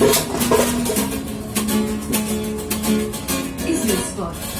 Is your spot?